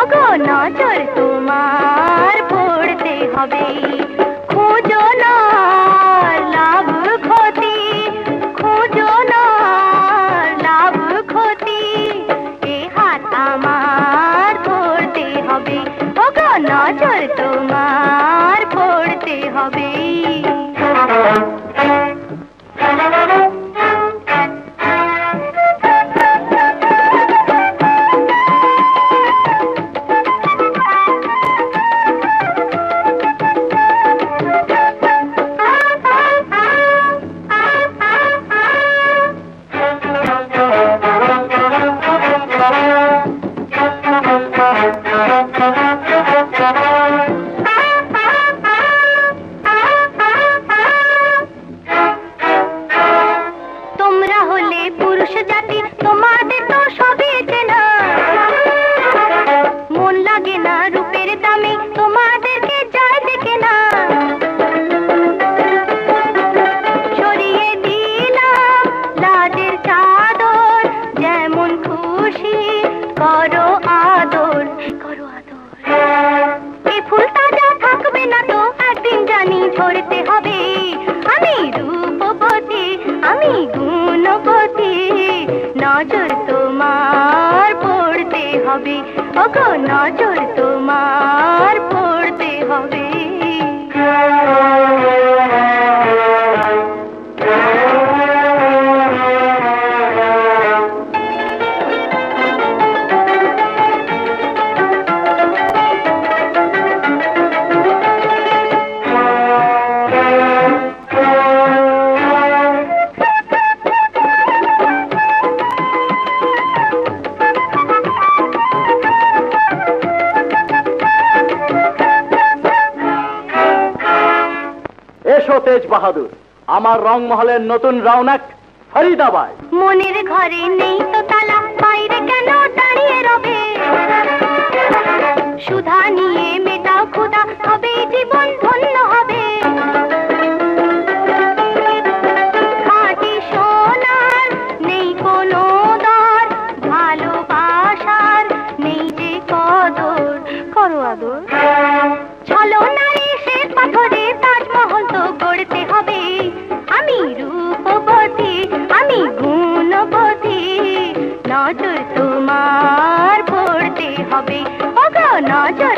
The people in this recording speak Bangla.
ওগো নজর তোমার পড়তে হবে। খুঁজো না লাভ ক্ষতি, খুঁজো না লাভ ক্ষতি। এ হাত আমার ধরতে হবে। ওগো নজর তোমার পড়তে হবে। গুণবতী নজর তোমার পড়তে হবে। ওগো নজর তোমার তেজ বাহাদুর, আমার রংমহলের নতুন রওনাক ফরিদাবাদ মনের ঘরে নেই তো তালা, বাইরে কেন দাঁড়িয়ে রবে? সুধা নিয়ে মেটাও খোদা হবে জীবন ধন্য হবে। Thank you. হবে। নজর